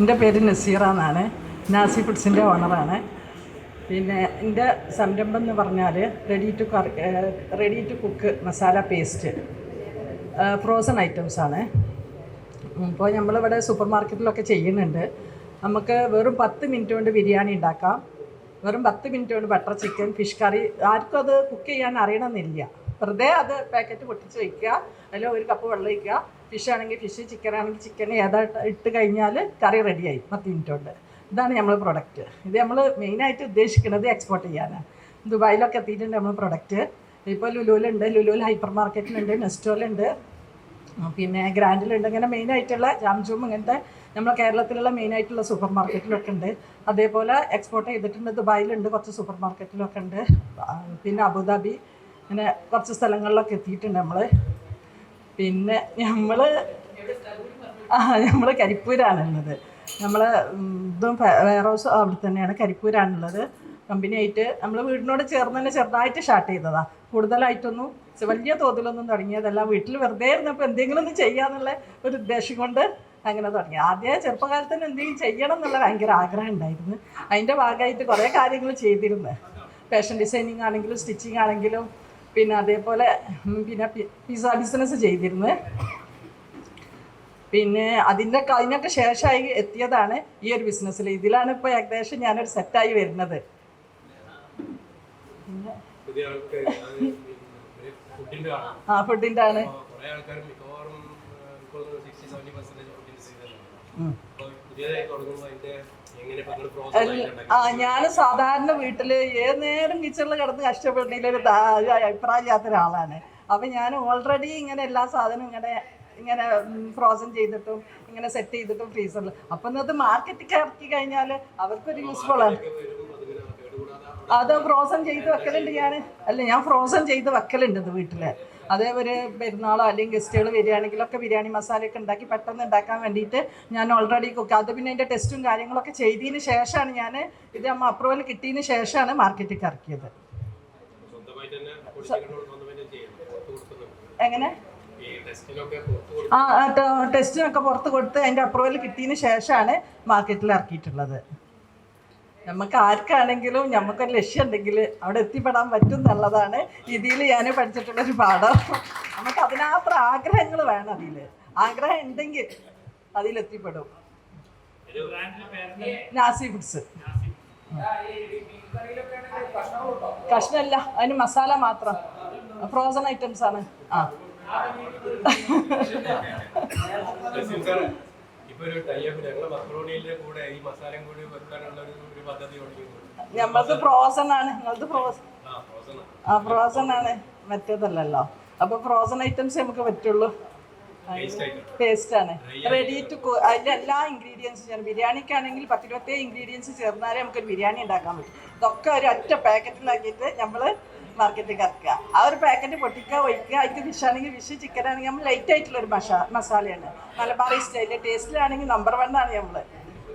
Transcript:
എന്റെ പേര് നസീറ എന്നാണ് നാസി ഫുഡ്സിന്റെ ഓണറാണ്. പിന്നെ എന്റെ സംരംഭം എന്ന് പറഞ്ഞാൽ ready to ready to cook masala paste frozen items ആണ്. ഇപ്പോൾ നമ്മളിവിടെ സൂപ്പർ മാർക്കറ്റിലൊക്കെ ചെയ്യുന്നുണ്ട്. നമുക്ക് വെറും പത്ത് മിനിറ്റ് കൊണ്ട് ബിരിയാണി ഉണ്ടാക്കാം. വെറും പത്ത് മിനിറ്റ് കൊണ്ട് ബട്ടർ ചിക്കൻ ഫിഷ് കറി ആർക്കും അത് കുക്ക് ചെയ്യാൻ അറിയണമെന്നില്ല. വെറുതെ അത് പാക്കറ്റ് പൊട്ടിച്ച് വയ്ക്കുക അതിൽ ഒരു കപ്പ് വെള്ളം ഒഴിക്കുക. ഫിഷ് ആണെങ്കിൽ ഫിഷ് ചിക്കൻ ആണെങ്കിൽ ചിക്കൻ ഏതാ ഇട്ട് കഴിഞ്ഞാൽ കറി റെഡിയായി പത്ത് മിനിറ്റ് കൊണ്ട്. ഇതാണ് നമ്മൾ പ്രൊഡക്റ്റ് ഇത് നമ്മൾ മെയിനായിട്ട് ഉദ്ദേശിക്കുന്നത് എക്സ്പോർട്ട് ചെയ്യാനാണ് ദുബായിലൊക്കെ എത്തിയിട്ടുണ്ട് നമ്മൾ പ്രൊഡക്റ്റ് ഇപ്പോൾ ലുലുവിലുണ്ട്. ലുലുവിൽ ഹൈപ്പർ മാർക്കറ്റിലുണ്ട് നെസ്റ്റോലുണ്ട് പിന്നെ ഗ്രാൻഡിലുണ്ട് അങ്ങനെ മെയിനായിട്ടുള്ള ജാംജൂം ഇങ്ങനത്തെ നമ്മളെ കേരളത്തിലുള്ള മെയിനായിട്ടുള്ള സൂപ്പർ മാർക്കറ്റിലൊക്കെ ഉണ്ട്. അതേപോലെ എക്സ്പോർട്ട് ചെയ്തിട്ടുണ്ട്. ദുബായിലുണ്ട്. കുറച്ച് സൂപ്പർ മാർക്കറ്റിലൊക്കെ ഉണ്ട്. പിന്നെ അബുദാബി. അങ്ങനെ കുറച്ച് സ്ഥലങ്ങളിലൊക്കെ എത്തിയിട്ടുണ്ട് നമ്മൾ പിന്നെ നമ്മൾ ആ നമ്മൾ കരിപ്പൂരാണുള്ളത്. നമ്മൾ ഇതും വെയർ ഹൗസ് അവിടെ തന്നെയാണ് കരിപ്പൂരാണുള്ളത്. കമ്പനിയായിട്ട് നമ്മൾ വീടിനോട് ചേർന്ന് തന്നെ ചെറുതായിട്ട് സ്റ്റാർട്ട് ചെയ്തതാണ് കൂടുതലായിട്ടൊന്നും വലിയ തോതിലൊന്നും തുടങ്ങിയതല്ല. വീട്ടിൽ വെറുതെ ഇരുന്നപ്പോൾ എന്തെങ്കിലും ഒന്ന് ചെയ്യാന്നുള്ള ഒരു ഉദ്ദേശം കൊണ്ട് അങ്ങനെ തുടങ്ങി. ആദ്യം ചെറുപ്പകാലത്ത് തന്നെ എന്തെങ്കിലും ചെയ്യണം എന്നുള്ള ഭയങ്കര ആഗ്രഹം ഉണ്ടായിരുന്നു. അതിന്റെ ഭാഗമായിട്ട് കുറേ കാര്യങ്ങൾ ചെയ്തിരുന്നു. ഫാഷൻ ഡിസൈനിങ് ആണെങ്കിലും സ്റ്റിച്ചിങ് ആണെങ്കിലും പിന്നെ അതേപോലെ പിന്നെ പിസ ബിസിനസ് ചെയ്തിരുന്നു. പിന്നെ അതിന്റെ അതിനൊക്കെ ശേഷമായി എത്തിയതാണ് ഈ ഒരു ബിസിനസ്സിൽ. ഇതിലാണ് ഇപ്പോൾ ഏകദേശം ഞാനൊരു സെറ്റായി വരുന്നത്. ആ ഫുഡിന്റെ ആണ്. ആ ഞാൻ സാധാരണ വീട്ടിൽ ഏത് നേരം കിച്ചണിൽ കിടന്ന് കഷ്ടപ്പെടുന്നതിലൊരു അഭിപ്രായമില്ലാത്ത ഒരാളാണ്. അപ്പൊ ഞാൻ ഓൾറെഡി ഇങ്ങനെ എല്ലാ സാധനവും ഇങ്ങനെ ഇങ്ങനെ ഫ്രോസൺ ചെയ്തിട്ടും ഇങ്ങനെ സെറ്റ് ചെയ്തിട്ടും ഫ്രീസറിൽ അപ്പം അത് മാർക്കറ്റിൽ ഇറക്കി കഴിഞ്ഞാൽ അവർക്കൊരു യൂസ്ഫുൾ ആണ്. അത് ഫ്രോസൺ ചെയ്ത് വെക്കലുണ്ട് ഞാൻ അല്ല ഞാൻ ഫ്രോസൺ ചെയ്ത് വെക്കലുണ്ട് ഇത് വീട്ടിൽ അതേപോലെ പെരുന്നാളോ അല്ലെങ്കിൽ ഗസ്റ്റുകൾ വരികയാണെങ്കിലൊക്കെ ബിരിയാണി മസാലയൊക്കെ ഉണ്ടാക്കി പെട്ടെന്ന് ഉണ്ടാക്കാൻ വേണ്ടിയിട്ട് ഞാൻ ഓൾറെഡി കുക്ക് അത് പിന്നെ അതിന്റെ ടെസ്റ്റും കാര്യങ്ങളൊക്കെ ചെയ്തതിന് ശേഷമാണ് ഞാൻ ഇത് നമ്മൾ അപ്രൂവൽ കിട്ടിയതിന് ശേഷമാണ് മാർക്കറ്റിൽ ഇറക്കിയത്. എങ്ങനെ? ആ ടെസ്റ്റിനൊക്കെ പുറത്ത് കൊടുത്ത് അതിന്റെ അപ്രൂവൽ കിട്ടിയതിന് ശേഷമാണ് മാർക്കറ്റിൽ ഇറക്കിയിട്ടുള്ളത്. നമുക്ക് ആർക്കാണെങ്കിലും നമുക്കൊരു ലക്ഷ്യം ഉണ്ടെങ്കിൽ അവിടെ എത്തിപ്പെടാൻ പറ്റും എന്നുള്ളതാണ് ഇതിൽ ഞാൻ പഠിച്ചിട്ടുള്ളൊരു പാഠം. നമുക്ക് അതിനകത്ത് ആഗ്രഹങ്ങൾ വേണം അതിൽ. ആഗ്രഹം ഉണ്ടെങ്കിൽ അതിലെത്തിപ്പെടും നാസി ഫുഡ്സ്. കഷ്ണമല്ല അതിന് മസാല മാത്രം. ഫ്രോസൺ ഐറ്റംസ് ആണ്. ആ. ഇപ്പൊ ഒരു ടൈപ്പ് ഞങ്ങളെ മക്രോണിയുടെ കൂടെ ഈ മസാലയും കൂടി വെക്കാനുള്ള ഒരു പദ്ധതി ഞമ്മളത് ഫ്രോസൺ ആണ്. ഞങ്ങൾക്ക് ഫ്രോസൺ ആ ഫ്രോസൺ ആണ്. മറ്റേതല്ലല്ലോ. അപ്പൊ ഫ്രോസൺ ഐറ്റംസ് നമുക്ക് പറ്റുള്ളൂ. പേസ്റ്റ് ആണ്. റെഡി ടു അതിന്റെ എല്ലാ ഇൻഗ്രീഡിയൻസും ചേർന്ന് ബിരിയാണിക്കാണെങ്കിൽ പത്തിരുപത്തേഴ് ഇൻഗ്രീഡിയൻസ് ചേർന്നാലേ നമുക്ക് ബിരിയാണി ഉണ്ടാക്കാൻ പറ്റും. ഇതൊക്കെ ഒരു ഒറ്റ പാക്കറ്റിലാക്കിയിട്ട് നമ്മൾ മാർക്കറ്റിൽ കറക്കുക ആ ഒരു പാക്കറ്റ് പൊട്ടിക്കുക ഒഴിക്കുക. അതിൽ ഫിഷ് ആണെങ്കിൽ ഫിഷ് ചിക്കൻ ആണെങ്കിൽ നമ്മൾ ലൈറ്റ് ആയിട്ടുള്ള ഒരു മസാ മസാലയാണ്. മലബാറി സ്റ്റൈലിൽ ടേസ്റ്റിലാണെങ്കിൽ നമ്പർ വൺ ആണ് നമ്മൾ